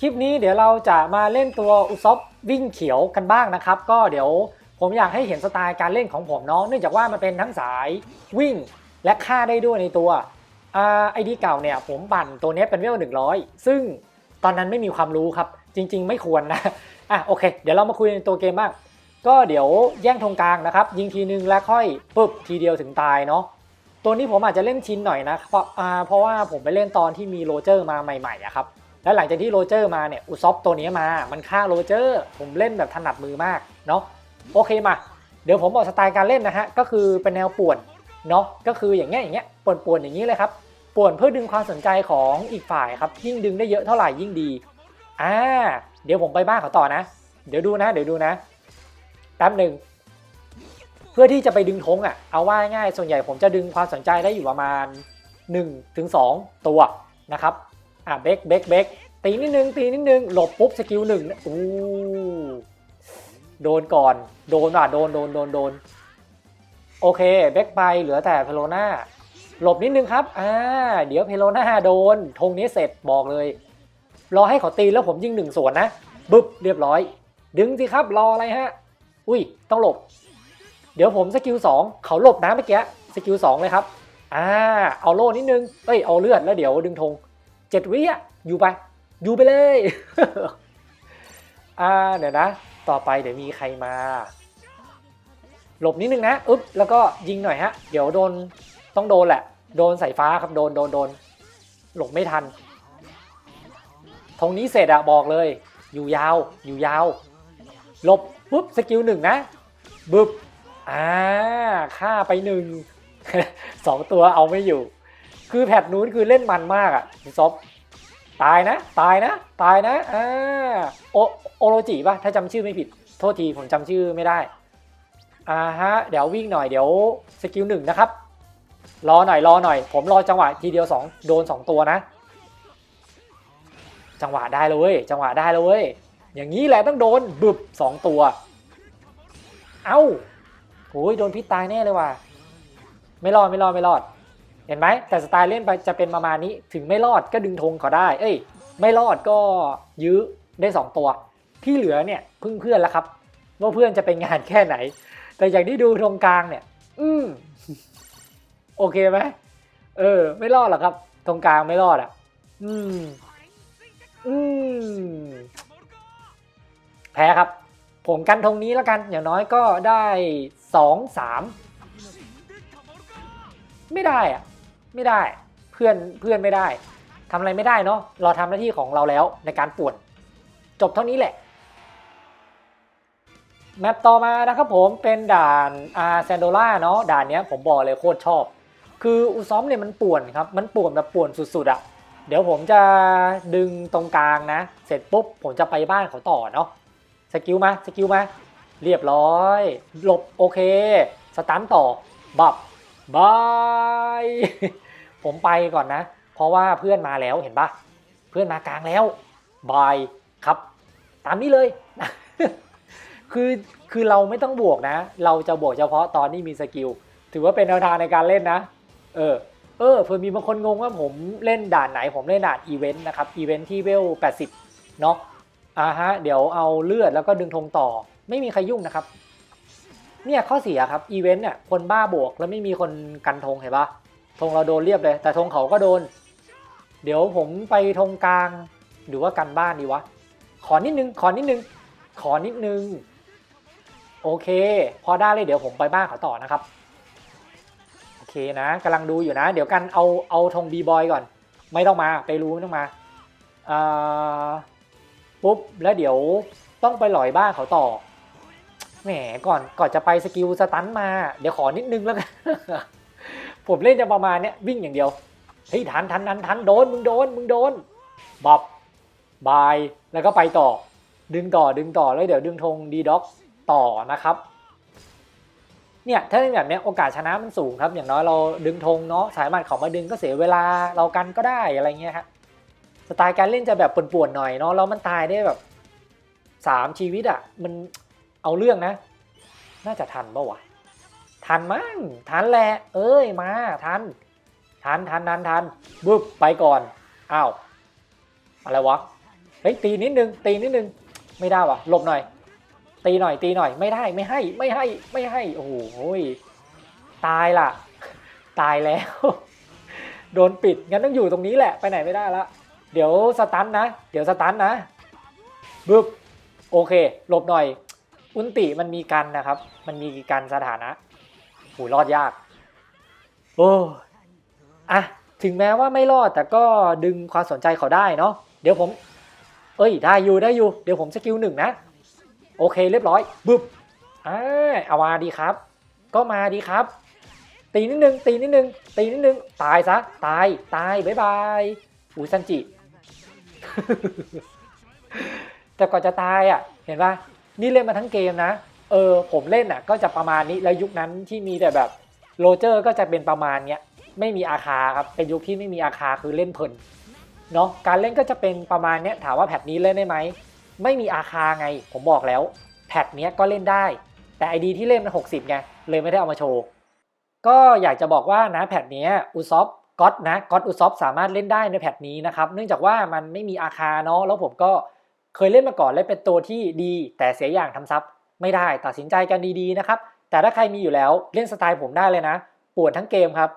คลิปนี้เดี๋ยวเราจะมาเล่นตัวอุซอฟวิ่งเขียวกันบ้างนะครับ ก็เดี๋ยวผมอยากให้เห็นสไตล์การเล่นของผมเนาะเนื่องจากว่ามันเป็นทั้งสายวิ่งและฆ่าได้ด้วยในตัวไอดีเก่าเนี่ยผมปั่นตัวนี้เป็นเวลหนึ่งร้อยซึ่งตอนนั้นไม่มีความรู้ครับ จริง ๆ ไม่ควรนะอะโอเค เดี๋ยวเรามาคุยในตัวเกมบ้างก็เดี๋ยวแย่งธงกลางนะครับ ยิงทีนึงแล้วค่อยปึ๊บทีเดียวถึงตายเนาะตัวนี้ผมอาจจะเล่นชินหน่อยนะเพราะเพราะว่าผมไปเล่นตอนที่มีโรเจอร์มาใหม่ๆอะครับ แล้วหลังจากที่โรเจอร์มาเนี่ยอุซอฟตัวนี้มา มันฆ่าโรเจอร์ ผมเล่นแบบถนัดมือมากเนาะโอเคมา เดี๋ยวผมบอกสไตล์การเล่นนะฮะก็คือเป็นแนวป่วนเนาะก็คืออย่างเงี้ยอย่างเงี้ยป่วนๆอย่างนี้เลยครับป่วนเพื่อดึงความสนใจของอีกฝ่ายครับ ยิ่งดึงได้เยอะเท่าไหร่ยิ่งดีอ่าเดี๋ยวผมไปบ้านเขาต่อนะ เดี๋ยวดูนะ เดี๋ยวดูนะแป๊บหนึ่งเพื่อที่จะไปดึงธงอะเอาว่าง่ายส่วนใหญ่ผมจะดึงความสนใจได้อยู่ประมาณ1ถึง2ตัวนะครับ อะเบกเบกเบกตีนิดนึงตีนิดนึงหลบปุ๊บสกิลหนึ่งอู้โดนก่อน โดนอะโดนโดนโดนโดนโอเคเบกไปเหลือแต่เพโลนาหลบนิดนึงครับอ่าเดี๋ยวเพโลนาโดนธงนี้เสร็จบอกเลย รอให้เขาตีแล้วผมยิงหนึ่งส่วนนะบึ๊บเรียบร้อย ดึงสิครับรออะไรฮะ อุ้ยต้องหลบ เดี๋ยวผมสกิลสองเขาหลบนะเมื่อกี้สกิลสองเลยครับอ่าเอาโล่นิดนึงเอ้ยเอาเลือดแล้วเดี๋ยวดึงธง เจ็ดวิอะอยู่ไป อยู่ไปเลยอ่าเดี๋ยวนะ ต่อไปเดี๋ยวมีใครมา หลบนิดนึงนะอึ๊บแล้วก็ยิงหน่อยฮะ เดี๋ยวโดนต้องโดนแหละ โดนสายฟ้าครับโดนโดนโดนหลบไม่ทันธงนี้เสร็จอะบอกเลย อยู่ยาวอยู่ยาว หลบปุ๊บสกิลหนึ่งนะบึบอ่าฆ่าไปหนึ่งสองตัวเอาไม่อยู่ คือแพทนู้นคือเล่นมันมากอะคุณซบตายนะ ตายนะ ตายนะอ่าโอโอโรจิป่ะ ถ้าจำชื่อไม่ผิด โทษที ผมจำชื่อไม่ได้ อ่าฮะ เดี๋ยววิ่งหน่อย เดี๋ยวสกิลหนึ่งนะครับ รอหน่อย รอหน่อย ผมรอจังหวะทีเดียวสองโดนสองตัวนะ จังหวะได้เลยจังหวะได้เลยอย่างนี้แหละต้องโดนบึบสองตัว เอ้าโอ้ยโดนพิษตายแน่เลยว่ะ ไม่รอด ไม่รอด ไม่รอด เห็นไหมแต่สไตล์เล่นไปจะเป็นประมาณนี้ถึงไม่รอดก็ดึงธงเขาได้ เอ้ย ไม่รอดก็ยื้อได้สองตัว ที่เหลือเนี่ยพึ่งเพื่อนแล้วครับ ว่าเพื่อนจะเป็นงานแค่ไหน แต่อย่างที่ดูตรงกลางเนี่ย อืมโอเคไหมเออ ไม่รอดหรอกครับ ตรงกลางไม่รอดอะ อืมอืมแพ้ครับ ผมกันธงนี้แล้วกัน อย่างน้อยก็ได้สองสามไม่ได้อะ ไม่ได้ เพื่อนเพื่อนไม่ได้ทำอะไรไม่ได้เนาะเราทำหน้าที่ของเราแล้วในการป่วน จบเท่านี้แหละแมปต่อมานะครับผมเป็นด่านอาแซนโดล่าเนาะด่านนี้ผมบอกเลยโคตรชอบ คืออุซอมเนี่ยมันป่วนครับ มันป่วนแบบป่วนสุดๆอะเดี๋ยวผมจะดึงตรงกลางนะ เสร็จปุ๊บผมจะไปบ้านเขาต่อเนาะสกิลมาสกิลมาเรียบร้อยหลบโอเค สตันต่อ บับ บาย ผมไปก่อนนะ เพราะว่าเพื่อนมาแล้วเห็นปะเพื่อนมากลางแล้วบายครับ ตามนี้เลย คือคือเราไม่ต้องบวกนะ เราจะบวกเฉพาะตอนที่มีสกิล ถือว่าเป็นแนวทางในการเล่นนะ เออ เออ เผื่อมีบางคนงงว่าผมเล่นด่านไหน ผมเล่นด่านอีเวนต์นะครับ อีเวนต์ที่เวล 80 เนาะอ่าฮะ เดี๋ยวเอาเลือดแล้วก็ดึงธงต่อ ไม่มีใครยุ่งนะครับ เนี่ยข้อเสียครับ อีเวนต์เนี่ยคนบ้าบวกแล้วไม่มีคนกันธงเห็นปะ ธงเราโดนเรียบเลย แต่ธงเขาก็โดน เดี๋ยวผมไปธงกลาง หรือว่ากันบ้านดีวะ ขอนิดนึง ขอนิดนึง ขอนิดนึง โอเค พอได้เลยเดี๋ยวผมไปบ้านเขาต่อนะครับ โอเคนะกำลังดูอยู่นะ เดี๋ยวกันเอาเอาธงบีบอยก่อน ไม่ต้องมาไปรู้ไม่ต้องมาอ่าปุ๊บแล้วเดี๋ยวต้องไปหลอยบ้านเขาต่อแหมก่อนก่อนจะไปสกิลสตันมา เดี๋ยวขอนิดนึงแล้วกัน ผมเล่นจะประมาณเนี้ยวิ่งอย่างเดียวเฮ้ยทันทันทันทันโดนมึงโดนมึงโดนบับบายแล้วก็ไปต่อ ดึงต่อดึงต่อแล้วเดี๋ยวดึงธงดีด็อกต่อนะครับเนี่ยถ้าเป็นแบบเนี้ยโอกาสชนะมันสูงครับ อย่างน้อยเราดึงธงเนาะสายมันเขามาดึงก็เสียเวลาเรากันก็ได้อะไรเงี้ยฮะสไตล์การเล่นจะแบบป่วนๆหน่อยเนาะแล้วมันตายได้แบบสามชีวิตอะ่ะมันเอาเรื่องนะ น่าจะทันปะวะ ทันมั้งทันแหละ เอ้ยมาทัน ทันทันทันทันบึ๊บไปก่อนอ้าวอะไรวะเฮ้ยตีนิดนึงตีนิดนึงไม่ได้ว่ะหลบหน่อย ตีหน่อยตีหน่อยไม่ได้ไม่ให้ไม่ให้ไม่ให้โอ้โหตายล่ะ ตายแล้ว โดนปิดงั้นต้องอยู่ตรงนี้แหละไปไหนไม่ได้ละเดี๋ยวสตันนะ เดี๋ยวสตันนะบึ๊บโอเคหลบหน่อย อุนติมันมีกันนะครับ มันมีกันสถานะ หรอดยาก โอ้อะถึงแม้ว่าไม่รอดแต่ก็ดึงความสนใจเขาได้เนาะเดี๋ยวผม เอ้ย ได้อยู่ได้อยู่ เดี๋ยวผมสกิลหนึ่งนะ โอเคเรียบร้อยบึบอ่าเอามาดีครับ ก็มาดีครับ ตีนิดนึง ตีนิดนึง ตีนิดนึง ตายซะ ตาย ตายบายบายอุ้ยซันจิ แต่ก่อนจะตายอะ เห็นปะนี่เล่นมาทั้งเกมนะ เออผมเล่นอะก็จะประมาณนี้แล้วยุคนั้นที่มีแต่แบบโรเจอร์ก็จะเป็นประมาณเนี้ยไม่มีอาคาครับเป็นยุคที่ไม่มีอาคาคือเล่นเพลินเนาะการเล่นก็จะเป็นประมาณเนี้ยถามว่าแพทนี้เล่นได้ไหมไม่มีอาคาไง ผมบอกแล้วแพทเนี้ยก็เล่นได้ แต่ไอดีที่เล่นมัน60ไงเลยไม่ได้เอามาโชว์ก็อยากจะบอกว่านะแพทเนี้ยอุซอฟก็อตนะก็อตอุซอฟสามารถเล่นได้ในแพทนี้นะครับเนื่องจากว่ามันไม่มีอาคาเนาะแล้วผมก็เคยเล่นมาก่อนและเป็นตัวที่ดี แต่เสียอย่างทำซับ ไม่ได้ตัดสินใจกันดีๆนะครับแต่ถ้าใครมีอยู่แล้วเล่นสไตล์ผมได้เลยนะปวดทั้งเกมครับ